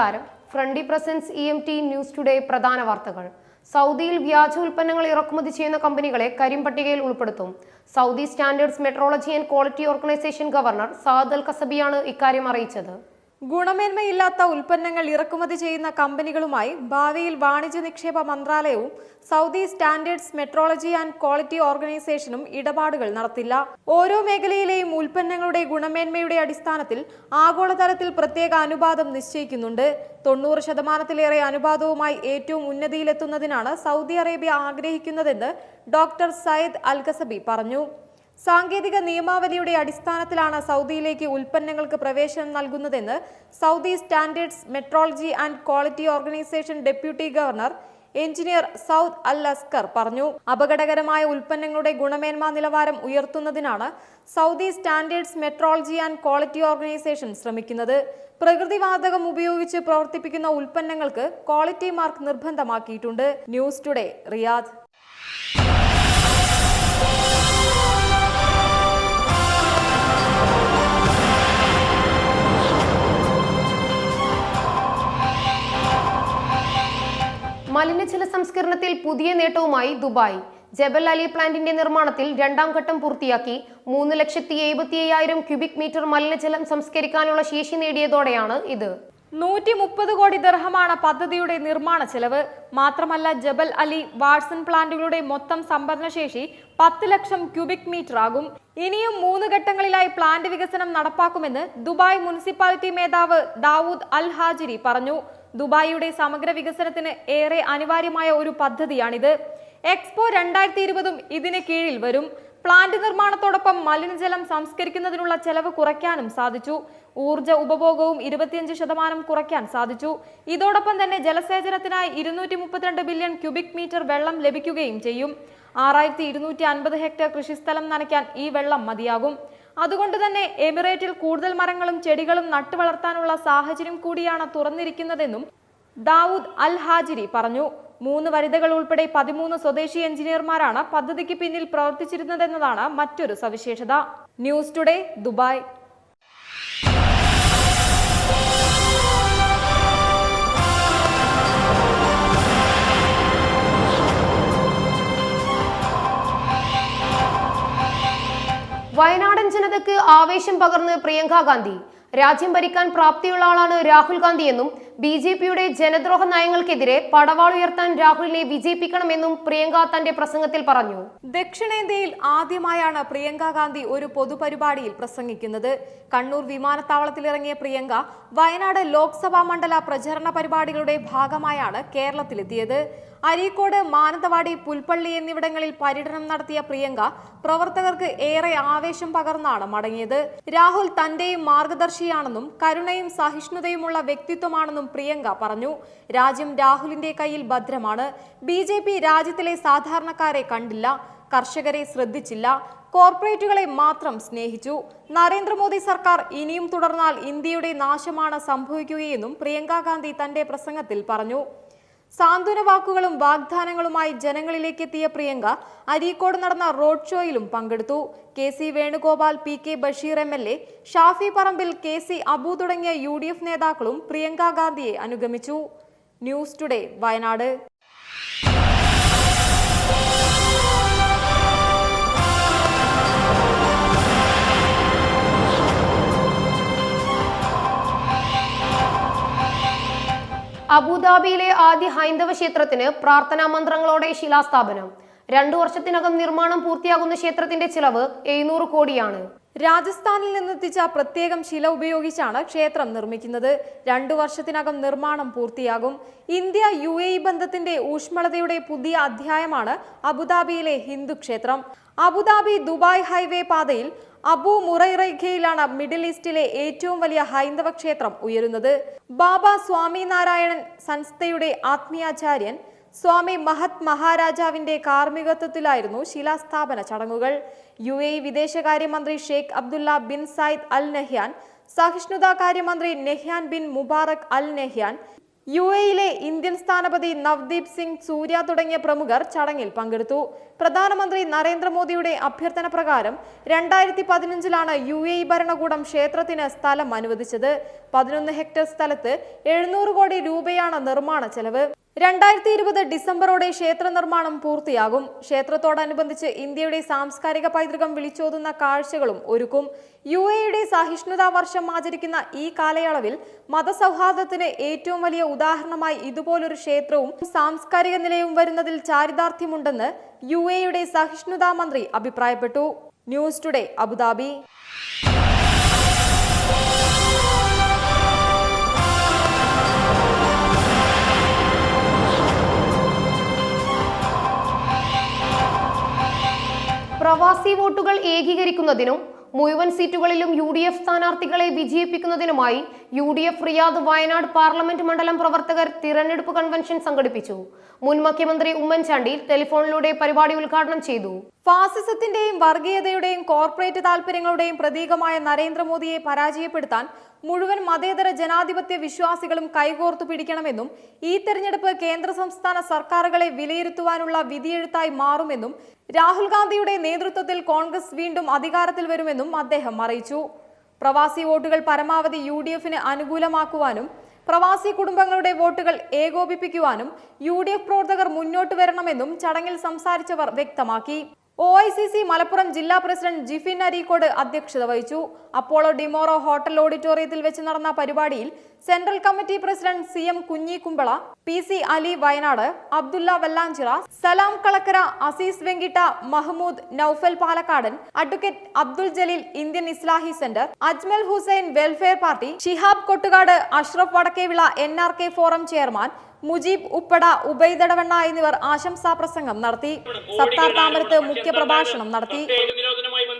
നമസ്കാരം. ഫ്രണ്ടി presents E M T news today പ്രധാന വാർത്തകൾ. സൗദിയിൽ വ്യാജ ഉൽപ്പന്നങ്ങൾ ഇറക്കുമതി ചെയ്യുന്ന കമ്പനികളെ കരിമ്പട്ടികയിൽ ഉൾപ്പെടുത്തും. Saudi standards metrology and quality organization governor Saad Al കസബിയാണ് ഇക്കാര്യം അറിയിച്ചത്. ഗുണമേന്മയില്ലാത്ത ഉൽപ്പന്നങ്ങൾ ഇറക്കുമതി ചെയ്യുന്ന കമ്പനികളുമായി ഭാവിയിൽ വാണിജ്യ നിക്ഷേപ മന്ത്രാലയവും Saudi standards metrology and quality ഓർഗനൈസേഷനും ഇടപാടുകൾ നടത്തില്ല. ഓരോ മേഖലയിലെയും ഉൽപ്പന്നങ്ങളുടെ ഗുണമേന്മയുടെ അടിസ്ഥാനത്തിൽ ആഗോളതലത്തിൽ പ്രത്യേക അനുപാതം നിശ്ചയിക്കുന്നുണ്ട്. തൊണ്ണൂറ് ശതമാനത്തിലേറെ അനുപാതവുമായി ഏറ്റവും ഉന്നതിയിലെത്തുന്നതിനാണ് സൗദി അറേബ്യ ആഗ്രഹിക്കുന്നതെന്ന് ഡോക്ടർ സയ്യിദ് അൽകസബി പറഞ്ഞു. സാങ്കേതിക നിയമാവലിയുടെ അടിസ്ഥാനത്തിലാണ് സൗദിയിലേക്ക് ഉൽപ്പന്നങ്ങൾക്ക് പ്രവേശനം നൽകുന്നതെന്ന് Saudi standards metrology and quality organization deputy governor engineer Saud Al Askar പറഞ്ഞു. അപകടകരമായ ഉൽപ്പന്നങ്ങളുടെ ഗുണമേന്മ നിലവാരം ഉയർത്തുന്നതിനാണ് Saudi standards metrology and quality organization ശ്രമിക്കുന്നത്. പ്രകൃതിവാതകം ഉപയോഗിച്ച് പ്രവർത്തിപ്പിക്കുന്ന ഉൽപ്പന്നങ്ങൾക്ക് quality mark നിർബന്ധമാക്കിയിട്ടുണ്ട്. News today Riyadh. മലിനജല സംസ്കരണത്തിൽ പുതിയ നേട്ടവുമായി ദുബായ്. ജബൽ അലി പ്ലാന്റിന്റെ നിർമ്മാണത്തിൽ രണ്ടാം ഘട്ടം പൂർത്തിയാക്കി മൂന്ന് ലക്ഷത്തി എഴുപത്തി അയ്യായിരം ക്യൂബിക് മീറ്റർ മലിനജലം സംസ്കരിക്കാനുള്ള ശേഷി നേടിയതോടെയാണ് ഇത്. നൂറ്റി മുപ്പത് കോടി ദർഹമാണ് പദ്ധതിയുടെ നിർമ്മാണ ചെലവ്. മാത്രമല്ല ജബൽ അലി വാട്സൺ പ്ലാന്റുകളുടെ മൊത്തം സംഭരണശേഷി പത്ത് ലക്ഷം ക്യൂബിക് മീറ്റർ ആകും. ഇനിയും മൂന്ന് ഘട്ടങ്ങളിലായി പ്ലാന്റ് വികസനം നടപ്പാക്കുമെന്ന് ദുബായ് മുനിസിപ്പാലിറ്റി മേധാവ് ദാവൂദ് അൽ ഹാജിരി പറഞ്ഞു. ദുബായിയുടെ സമഗ്ര വികസനത്തിന് ഏറെ അനിവാര്യമായ ഒരു പദ്ധതിയാണിത്. എക്സ്പോ രണ്ടായിരത്തി ഇരുപതും ഇതിന് കീഴിൽ വരും. പ്ലാന്റ് നിർമ്മാണത്തോടൊപ്പം മലിനജലം സംസ്കരിക്കുന്നതിനുള്ള ചെലവ് കുറയ്ക്കാനും സാധിച്ചു. ഊർജ ഉപഭോഗവും ഇരുപത്തിയഞ്ച് ശതമാനം കുറയ്ക്കാൻ സാധിച്ചു. ഇതോടൊപ്പം തന്നെ ജലസേചനത്തിനായി ഇരുന്നൂറ്റി മുപ്പത്തിരണ്ട് ബില്യൺ ക്യൂബിക് മീറ്റർ വെള്ളം ലഭിക്കുകയും ചെയ്യും. ആറായിരത്തി ഇരുന്നൂറ്റി അൻപത് ഹെക്ടർ കൃഷിസ്ഥലം നനയ്ക്കാൻ ഈ വെള്ളം മതിയാകും. അതുകൊണ്ട് തന്നെ എമിറേറ്റിൽ കൂടുതൽ മരങ്ങളും ചെടികളും നട്ടുവളർത്താനുള്ള സാഹചര്യം കൂടിയാണ് തുറന്നിരിക്കുന്നതെന്നും ദാവൂദ് അൽ ഹാജിരി പറഞ്ഞു. മൂന്ന് വനിതകൾ ഉൾപ്പെടെ പതിമൂന്ന് സ്വദേശി എഞ്ചിനീയർമാരാണ് പദ്ധതിക്ക് പിന്നിൽ പ്രവർത്തിച്ചിരുന്നതെന്നതാണ് മറ്റൊരു സവിശേഷത. News today Dubai. വയനാടൻ ജനതയ്ക്ക് ആവേശം പകർന്ന് പ്രിയങ്ക ഗാന്ധി. രാജ്യം ഭരിക്കാൻ പ്രാപ്തിയുള്ള ആളാണ് രാഹുൽ ഗാന്ധിയെന്നും ബി ജെ പിയുടെ ജനദ്രോഹ നയങ്ങൾക്കെതിരെ പടവാൾ ഉയർത്താൻ രാഹുലിനെ വിജയിപ്പിക്കണമെന്നും പ്രിയങ്ക തന്റെ പ്രസംഗത്തിൽ പറഞ്ഞു. ദക്ഷിണേന്ത്യയിൽ ആദ്യമായാണ് പ്രിയങ്ക ഗാന്ധി ഒരു പൊതുപരിപാടിയിൽ പ്രസംഗിക്കുന്നത്. കണ്ണൂർ വിമാനത്താവളത്തിൽ ഇറങ്ങിയ പ്രിയങ്ക വയനാട് ലോക്സഭാ മണ്ഡല പ്രചരണ പരിപാടികളുടെ ഭാഗമായാണ് കേരളത്തിലെത്തിയത്. അരീക്കോട് മാനന്തവാടി പുൽപ്പള്ളി എന്നിവിടങ്ങളിൽ പര്യടനം നടത്തിയ പ്രിയങ്ക പ്രവർത്തകർക്ക് ഏറെ ആവേശം പകർന്നാണ് മടങ്ങിയത്. രാഹുൽ തന്റെയും മാർഗദർശിയാണെന്നും കരുണയും സഹിഷ്ണുതയുമുള്ള വ്യക്തിത്വമാണെന്നും പ്രിയങ്ക പറഞ്ഞു. രാജ്യം രാഹുലിന്റെ കയ്യിൽ ഭദ്രമാണ്. ബി ജെ പി രാജ്യത്തിലെ സാധാരണക്കാരെ കണ്ടില്ല. കർഷകരെ ശ്രദ്ധിച്ചില്ല. കോർപ്പറേറ്റുകളെ മാത്രം സ്നേഹിച്ചു. നരേന്ദ്രമോദി സർക്കാർ ഇനിയും തുടർന്നാൽ ഇന്ത്യയുടെ നാശമാണ് സംഭവിക്കുകയെന്നും പ്രിയങ്ക ഗാന്ധി തന്റെ പ്രസംഗത്തിൽ പറഞ്ഞു. സാന്ത്വന വാക്കുകളും വാഗ്ദാനങ്ങളുമായി ജനങ്ങളിലേക്ക് എത്തിയ പ്രിയങ്ക അരീക്കോട് നടന്ന റോഡ് ഷോയിലും പങ്കെടുത്തു. K C Venugopal P K Basheer M L A Shafi Parambil K C Abu തുടങ്ങിയ യു നേതാക്കളും പ്രിയങ്ക ഗാന്ധിയെ അനുഗമിച്ചു. News today Wayanad. അബുദാബിയിലെ ആദ്യ ഹൈന്ദവ ക്ഷേത്രത്തിന് പ്രാർത്ഥനാ മന്ത്രങ്ങളോടെ ശിലാസ്ഥാപനം. രണ്ടു വർഷത്തിനകം നിർമ്മാണം പൂർത്തിയാകുന്ന ക്ഷേത്രത്തിന്റെ ചിലവ് എഴുന്നൂറ് കോടിയാണ്. രാജസ്ഥാനിൽ നിന്നെത്തിച്ച പ്രത്യേകം ശില ഉപയോഗിച്ചാണ് ക്ഷേത്രം നിർമ്മിക്കുന്നത്. രണ്ടു വർഷത്തിനകം നിർമ്മാണം പൂർത്തിയാകും. ഇന്ത്യ യു എ ബന്ധത്തിന്റെ ഊഷ്മളതയുടെ പുതിയ അധ്യായമാണ് അബുദാബിയിലെ ഹിന്ദു ക്ഷേത്രം. അബുദാബി ദുബായ് ഹൈവേ പാതയിൽ അബു മുറൈറൈഖയിലാണ് മിഡിൽ ഈസ്റ്റിലെ ഏറ്റവും വലിയ ഹൈന്ദവ ക്ഷേത്രം ഉയരുന്നത്. ബാബ സ്വാമിനാരായണൻ സംസ്ഥയുടെ ആത്മീയാചാര്യൻ സ്വാമി മഹത് മഹാരാജാവിന്റെ കാർമ്മികത്വത്തിലായിരുന്നു ശിലാസ്ഥാപന ചടങ്ങുകൾ. യു എ വിദേശകാര്യമന്ത്രി Sheikh Abdullah bin Zayed Al Nahyan സഹിഷ്ണുതാ കാര്യമന്ത്രി Nahyan bin Mubarak Al Nahyan U എയിലെ ഇന്ത്യൻ സ്ഥാനപതി നവ്ദീപ് സിംഗ് സൂര്യ തുടങ്ങിയ പ്രമുഖർ ചടങ്ങിൽ പങ്കെടുത്തു. പ്രധാനമന്ത്രി നരേന്ദ്രമോദിയുടെ അഭ്യർത്ഥന പ്രകാരം രണ്ടായിരത്തി പതിനഞ്ചിലാണ് യു എ ഭരണകൂടം ക്ഷേത്രത്തിന് സ്ഥലം അനുവദിച്ചത്. പതിനൊന്ന് ഹെക്ടർ സ്ഥലത്ത് എഴുന്നൂറ് കോടി രൂപയാണ് നിർമ്മാണ ചെലവ്. രണ്ടായിരത്തി ഇരുപത് ഡിസംബറോടെ ക്ഷേത്ര നിർമ്മാണം പൂർത്തിയാകും. ക്ഷേത്രത്തോടനുബന്ധിച്ച് ഇന്ത്യയുടെ സാംസ്കാരിക പൈതൃകം വിളിച്ചോതുന്ന കാഴ്ചകളും ഒരുക്കും. യു എയുടെ സഹിഷ്ണുതാ വർഷം ആചരിക്കുന്ന ഈ കാലയളവിൽ മതസൗഹാർദ്ദത്തിന് ഏറ്റവും വലിയ ഉദാഹരണമായി ഇതുപോലൊരു ക്ഷേത്രവും സാംസ്കാരിക നിലയവും വരുന്നതിൽ ചാരിതാർത്ഥ്യമുണ്ടെന്ന് യു എയുടെ സഹിഷ്ണുതാ മന്ത്രി അഭിപ്രായപ്പെട്ടു. News today Abu Dhabi. പ്രവാസി വോട്ടുകൾ ഏകീകരിക്കുന്നതിനും മുഴുവൻ സീറ്റുകളിലും യു ഡി എഫ് സ്ഥാനാർത്ഥികളെ വിജയിപ്പിക്കുന്നതിനുമായി U D F Riyadh Wayanad parliament മണ്ഡലം പ്രവർത്തകർ തിരഞ്ഞെടുപ്പ് കൺവെൻഷൻ സംഘടിപ്പിച്ചു. മുൻ മുഖ്യമന്ത്രി ഉമ്മൻചാണ്ടി ടെലിഫോണിലൂടെ പരിപാടി ഉദ്ഘാടനം ചെയ്തു. ഫാസിസത്തിന്റെയും വർഗീയതയുടെയും കോർപ്പറേറ്റ് താൽപര്യങ്ങളുടെയും പ്രതീകമായ നരേന്ദ്രമോദിയെ പരാജയപ്പെടുത്താൻ മുഴുവൻ മതേതര ജനാധിപത്യ വിശ്വാസികളും കൈകോർത്തു പിടിക്കണമെന്നും ഈ തെരഞ്ഞെടുപ്പ് കേന്ദ്ര സംസ്ഥാന സർക്കാരുകളെ വിലയിരുത്തുവാനുള്ള വിധിയെഴുത്തായി മാറുമെന്നും രാഹുൽ ഗാന്ധിയുടെ നേതൃത്വത്തിൽ കോൺഗ്രസ് വീണ്ടും അധികാരത്തിൽ വരുമെന്നും അദ്ദേഹം അറിയിച്ചു. പ്രവാസി വോട്ടുകൾ പരമാവധി യു ഡി എഫിന് അനുകൂലമാക്കുവാനും പ്രവാസി കുടുംബങ്ങളുടെ വോട്ടുകൾ ഏകോപിപ്പിക്കുവാനും യു ഡി എഫ് പ്രവർത്തകർ മുന്നോട്ട് വരണമെന്നും ചടങ്ങിൽ സംസാരിച്ചവർ വ്യക്തമാക്കി. O I C C Malappuram ജില്ലാ പ്രസിഡന്റ് ജിഫിൻ അരീക്കോട് അധ്യക്ഷത വഹിച്ചു. അപ്പോളോ ഡിമോറോ ഹോട്ടൽ ഓഡിറ്റോറിയത്തിൽ വെച്ച് നടന്ന പരിപാടിയിൽ central committee president C M Kunhikkumbala P C Ali Wayanad Abdulla Vellanchira Salam Kalakkara Azeez Venkitta Mahmood Naufal Palakkadan advocate Abdul Jaleel Indian Islahi centre Ajmal Hussain welfare party Shihab Kottukad Ashraf Vadakkevila N R K forum chairman Mujeeb Uppada Ubaid Edavanna എന്നിവർ ആശംസാ പ്രസംഗം നടത്തി സത്താർ താമരത്ത് മുഖ്യപ്രഭാഷണം നടത്തി.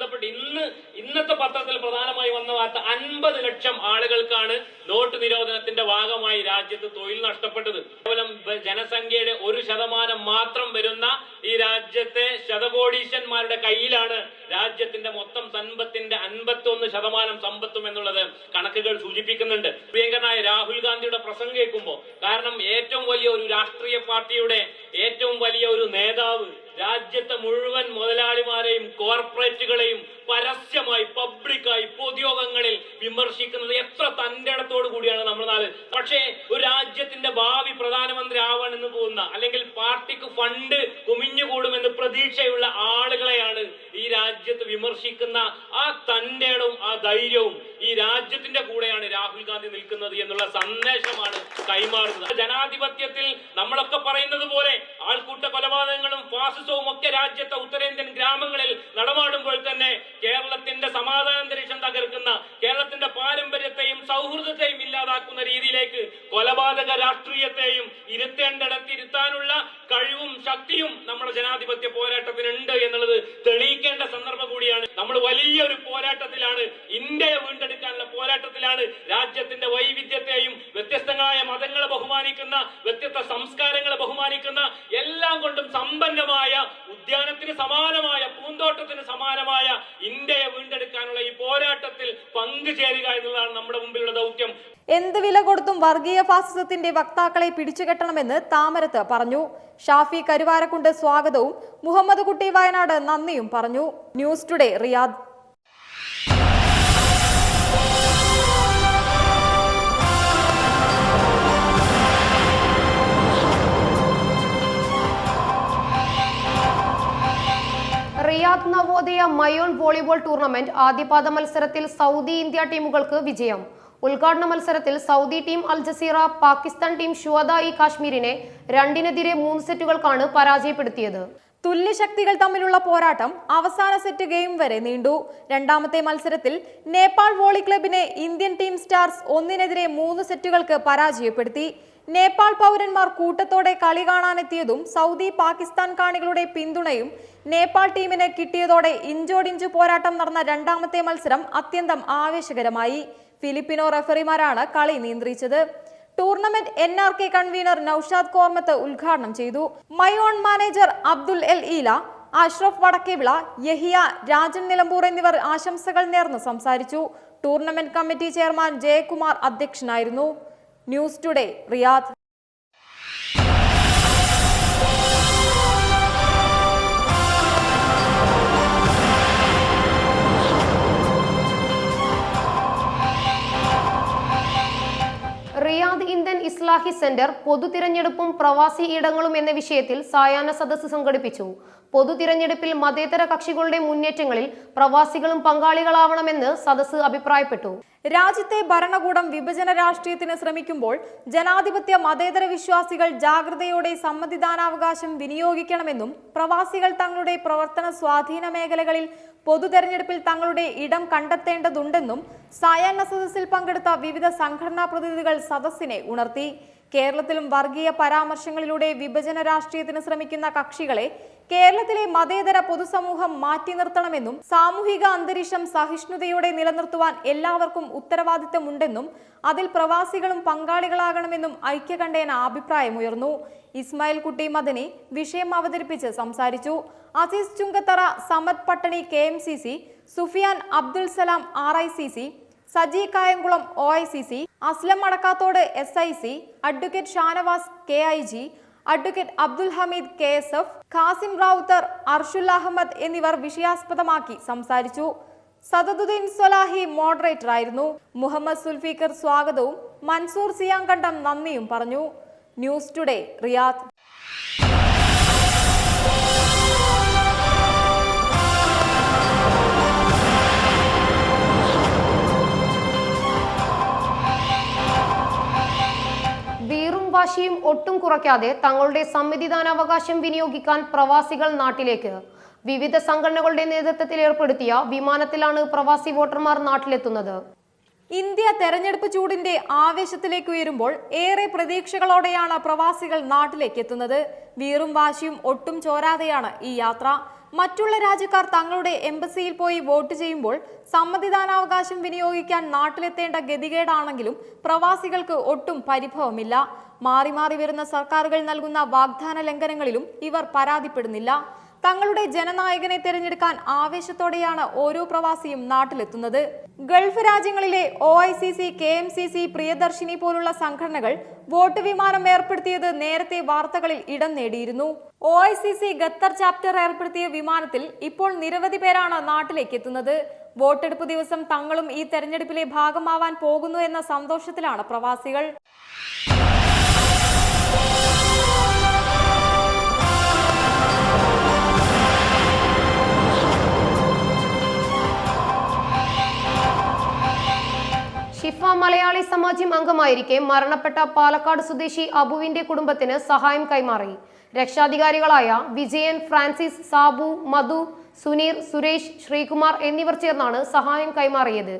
ബന്ധപ്പെട്ട് ഇന്ന് ഇന്നത്തെ പത്രത്തിൽ പ്രധാനമായി വന്ന വാർത്ത അൻപത് ലക്ഷം ആളുകൾക്കാണ് നോട്ട് നിരോധനത്തിന്റെ ഭാഗമായി രാജ്യത്ത് തൊഴിൽ നഷ്ടപ്പെട്ടത്. കേവലം ജനസംഖ്യയുടെ ഒരു ശതമാനം മാത്രം വരുന്ന ഈ രാജ്യത്തെ ശതകോടീശന്മാരുടെ കയ്യിലാണ് രാജ്യത്തിന്റെ മൊത്തം സമ്പത്തിന്റെ അൻപത്തി ഒന്ന് ശതമാനം സമ്പത്തും എന്നുള്ളത് കണക്കുകൾ സൂചിപ്പിക്കുന്നുണ്ട്. പ്രിയങ്കരനായ രാഹുൽ ഗാന്ധിയുടെ പ്രസംഗം കേൾക്കുമ്പോൾ കാരണം ഏറ്റവും വലിയ ഒരു രാഷ്ട്രീയ പാർട്ടിയുടെ ഏറ്റവും വലിയ ഒരു നേതാവ് രാജ്യത്തെ മുഴുവൻ മുതലാളിമാരെയും കോർപ്പറേറ്റുകളെയും പരസ്യമായി പബ്ലിക്കായി പൊതുയോഗങ്ങളിൽ വിമർശിക്കുന്നത് എത്ര തന്റെ ഇടത്തോട് കൂടിയാണ് നമ്മൾ നാല്. പക്ഷേ ഒരു രാജ്യത്തിന്റെ ഭാവി പ്രധാനമന്ത്രി ആവാനെന്ന് പോകുന്ന അല്ലെങ്കിൽ പാർട്ടിക്ക് ഫണ്ട് കുമിഞ്ഞുകൂടുമെന്ന് പ്രതീക്ഷയുള്ള ആളുകളെയാണ് ഈ രാജ്യത്ത് വിമർശിക്കുന്ന ആ തന്റെ ആ ധൈര്യവും ഈ രാജ്യത്തിന്റെ കൂടെയാണ് രാഹുൽ ഗാന്ധി നിൽക്കുന്നത് എന്നുള്ള സന്ദേശമാണ് കൈമാറുന്നത്. ജനാധിപത്യത്തിൽ നമ്മളൊക്കെ പറയുന്നത് പോലെ ആൾക്കൂട്ട കൊലപാതകങ്ങളും ഫാസിസവും ഒക്കെ രാജ്യത്തെ ഉത്തരേന്ത്യൻ ഗ്രാമങ്ങളിൽ നടമാടുമ്പോൾ തന്നെ കേരളത്തിന്റെ സമാധാനാന്തരീക്ഷം തകർക്കുന്ന കേരളത്തിന്റെ പാരമ്പര്യത്തെയും സൗഹൃദത്തെയും ഇല്ലാതാക്കുന്ന രീതിയിലേക്ക് കൊലപാതക രാഷ്ട്രീയത്തെയും ഇരുത്തേണ്ടിടത്ത് ഇരുത്താനുള്ള കഴിവും ശക്തിയും നമ്മുടെ ജനാധിപത്യ പോരാട്ടത്തിനുണ്ട് എന്നുള്ളത് തെളിയിക്കേണ്ട സന്ദർഭം കൂടിയാണ്. നമ്മൾ വലിയൊരു പോരാട്ടത്തിലാണ് ഇന്ത്യയെ വീണ്ടെടുക്കാനുള്ള പോരാട്ടത്തിലാണ് രാജ്യത്തിന്റെ വൈവിധ്യത്തെയും വ്യത്യസ്തങ്ങളായ മതങ്ങളെ ബഹുമാനിക്കുന്ന വ്യത്യസ്ത സംസ്കാരങ്ങളെ ബഹുമാനിക്കുന്ന എല്ലാം കൊണ്ടും സമ്പന്നമായ ഉദ്യാനത്തിന് സമാനമായ പൂന്തോട്ടത്തിന് സമാനമായ ഇന്ത്യയെ വീണ്ടെടുക്കാനുള്ള ഈ പോരാട്ടത്തിൽ പങ്കുചേരുക എന്നുള്ളതാണ് നമ്മുടെ മുമ്പിലുള്ള ദൗത്യം. എന്ത് വില കൊടുത്തും വർഗീയ ഫാസിസത്തിന്റെ വക്താക്കളെ പിടിച്ചുകെട്ടണമെന്ന് താമരത്ത് പറഞ്ഞു. ഷാഫി കരുവാരക്കുണ്ട് സ്വാഗതവും മുഹമ്മദ് കുട്ടി വയനാട് നന്ദിയും പറഞ്ഞു. News today Riyadh. Riyadh Navodaya Mayon volleyball tournament ആദ്യപാദ മത്സരത്തിൽ സൗദി ഇന്ത്യ ടീമുകൾക്ക് വിജയം. ഉദ്ഘാടന മത്സരത്തിൽ Saudi team Al Jazeera Pakistan team Shuhada e കാശ്മീരിനെ രണ്ടിനെതിരെ മൂന്ന് സെറ്റുകൾക്കാണ് പരാജയപ്പെടുത്തിയത്. തുല്യശക്തികൾ തമ്മിലുള്ള പോരാട്ടം അവസാന സെറ്റ് ഗെയിം വരെ നീണ്ടു. രണ്ടാമത്തെ മത്സരത്തിൽ നേപ്പാൾ വോളി ക്ലബിനെ ഇന്ത്യൻ ടീം സ്റ്റാർസ് ഒന്നിനെതിരെ മൂന്ന് സെറ്റുകൾക്ക് പരാജയപ്പെടുത്തി. നേപ്പാൾ പൗരന്മാർ കൂട്ടത്തോടെ കളി കാണാനെത്തിയതും സൗദി പാകിസ്ഥാൻ കാണികളുടെ പിന്തുണയും നേപ്പാൾ ടീമിന് കിട്ടിയതോടെ ഇഞ്ചോടിഞ്ചു പോരാട്ടം നടന്ന രണ്ടാമത്തെ മത്സരം അത്യന്തം ആവേശകരമായി. ഫിലിപ്പിനോ റഫറിമാരാണ് കളി നിയന്ത്രിച്ചത്. Tournament N R K convener Naushad Kormath ഉദ്ഘാടനം ചെയ്തു. മയോൺ മാനേജർ അബ്ദുൽ എൽ ഈല അഷ്റഫ് വടക്കേവിള യഹിയ രാജൻ നിലമ്പൂർ എന്നിവർ ആശംസകൾ നേർന്ന് സംസാരിച്ചു. ടൂർണമെന്റ് കമ്മിറ്റി ചെയർമാൻ ജയകുമാർ അധ്യക്ഷനായിരുന്നു. News today Riyadh. Riyadh Indian centre പൊതു തിരഞ്ഞെടുപ്പും പ്രവാസി ഇടങ്ങളും എന്ന വിഷയത്തിൽ സായാഹ്ന സദസ്സ് സംഘടിപ്പിച്ചു. പൊതു തിരഞ്ഞെടുപ്പിൽ മതേതര കക്ഷികളുടെ മുന്നേറ്റങ്ങളിൽ പ്രവാസികളും പങ്കാളികളാവണമെന്ന് സദസ് അഭിപ്രായപ്പെട്ടു. രാജ്യത്തെ ഭരണകൂടം വിഭജന രാഷ്ട്രീയത്തിന് ശ്രമിക്കുമ്പോൾ ജനാധിപത്യ മതേതര വിശ്വാസികൾ ജാഗ്രതയോടെ സമ്മതിദാനാവകാശം വിനിയോഗിക്കണമെന്നും പ്രവാസികൾ തങ്ങളുടെ പ്രവർത്തന സ്വാധീന മേഖലകളിൽ പൊതു തെരഞ്ഞെടുപ്പിൽ തങ്ങളുടെ ഇടം കണ്ടെത്തേണ്ടതുണ്ടെന്നും സായാഹ്ന സദസ്സിൽ പങ്കെടുത്ത വിവിധ സംഘടനാ പ്രതിനിധികൾ സദസ്സിനെ ഉണർത്തി. കേരളത്തിലും വർഗീയ പരാമർശങ്ങളിലൂടെ വിഭജന രാഷ്ട്രീയത്തിന് ശ്രമിക്കുന്ന കക്ഷികളെ കേരളത്തിലെ മതേതര പൊതുസമൂഹം മാറ്റി നിർത്തണമെന്നും സാമൂഹിക അന്തരീക്ഷം സഹിഷ്ണുതയോടെ നിലനിർത്തുവാൻ എല്ലാവർക്കും ഉത്തരവാദിത്തമുണ്ടെന്നും അതിൽ പ്രവാസികളും പങ്കാളികളാകണമെന്നും ഐക്യകണ്ഠേന അഭിപ്രായമുയർന്നു. ഇസ്മായിൽ കുട്ടി മദനി വിഷയം അവതരിപ്പിച്ച് സംസാരിച്ചു. Azeez Chungathara Samad Pattani K M C C Sufiyan Abdul Salam R I C C Saji Kayamkulam O I C C Aslam Adakkathode S I C advocate Shanavas K I G advocate Abdul Hameed K S F Khasim Rawther Arshul Ahmed എന്നിവർ വിഷയാസ്പദമാക്കി സംസാരിച്ചു. സദതുദ്ദീൻ Swalahi moderator ആയിരുന്നു മുഹമ്മദ് സുൽഫീഖർ സ്വാഗതവും മൻസൂർ സിയാങ്കണ്ടം നന്ദിയും പറഞ്ഞു. News today Riyadh. വാശിയും ഒട്ടും കുറയ്ക്കാതെ തങ്ങളുടെ സമ്മതിദാനാവകാശം വിനിയോഗിക്കാൻ പ്രവാസികൾ നാട്ടിലേക്ക്. വിവിധ സംഘടനകളുടെ നേതൃത്വത്തിൽ ഏർപ്പെടുത്തിയ വിമാനത്തിലാണ് പ്രവാസി വോട്ടർമാർ നാട്ടിലെത്തുന്നത്. ഇന്ത്യ തെരഞ്ഞെടുപ്പ് ചൂടിന്റെ ആവേശത്തിലേക്ക് ഉയരുമ്പോൾ ഏറെ പ്രതീക്ഷകളോടെയാണ് പ്രവാസികൾ നാട്ടിലേക്ക് എത്തുന്നത്. വീറും വാശിയും ഒട്ടും ചോരാതെയാണ് ഈ യാത്ര. മറ്റുള്ള രാജ്യക്കാർ തങ്ങളുടെ എംബസിയിൽ പോയി വോട്ട് ചെയ്യുമ്പോൾ സമ്മതിദാനാവകാശം വിനിയോഗിക്കാൻ നാട്ടിലെത്തേണ്ട ഗതികേടാണെങ്കിലും പ്രവാസികൾക്ക് ഒട്ടും പരിഭവമില്ല. മാറി മാറി വരുന്ന സർക്കാരുകൾ നൽകുന്ന വാഗ്ദാന ലംഘനങ്ങളിലും ഇവർ പരാതിപ്പെടുന്നില്ല. തങ്ങളുടെ ജനനായകനെ തിരഞ്ഞെടുക്കാൻ ആവേശത്തോടെയാണ് ഓരോ പ്രവാസിയും നാട്ടിലെത്തുന്നത്. ഗൾഫ് രാജ്യങ്ങളിലെ O I C C K M C C Priyadarshini പോലുള്ള സംഘടനകൾ വോട്ട് വിമാനം ഏർപ്പെടുത്തിയത് നേരത്തെ വാർത്തകളിൽ ഇടം നേടിയിരുന്നു. O I C C Qatar chapter ഏർപ്പെടുത്തിയ വിമാനത്തിൽ ഇപ്പോൾ നിരവധി പേരാണ് നാട്ടിലേക്ക് എത്തുന്നത്. വോട്ടെടുപ്പ് ദിവസം തങ്ങളും ഈ തെരഞ്ഞെടുപ്പിലെ ഭാഗമാവാൻ പോകുന്നു എന്ന സന്തോഷത്തിലാണ് പ്രവാസികൾ. ഷിഫ മലയാളി സമാജം അംഗമായിരിക്കെ മരണപ്പെട്ട പാലക്കാട് സ്വദേശി അബുവിന്റെ കുടുംബത്തിന് സഹായം കൈമാറി. രക്ഷാധികാരികളായ വിജയൻ ഫ്രാൻസിസ് സാബു മധു സുനീർ സുരേഷ് ശ്രീകുമാർ എന്നിവർ ചേർന്നാണ് സഹായം കൈമാറിയത്.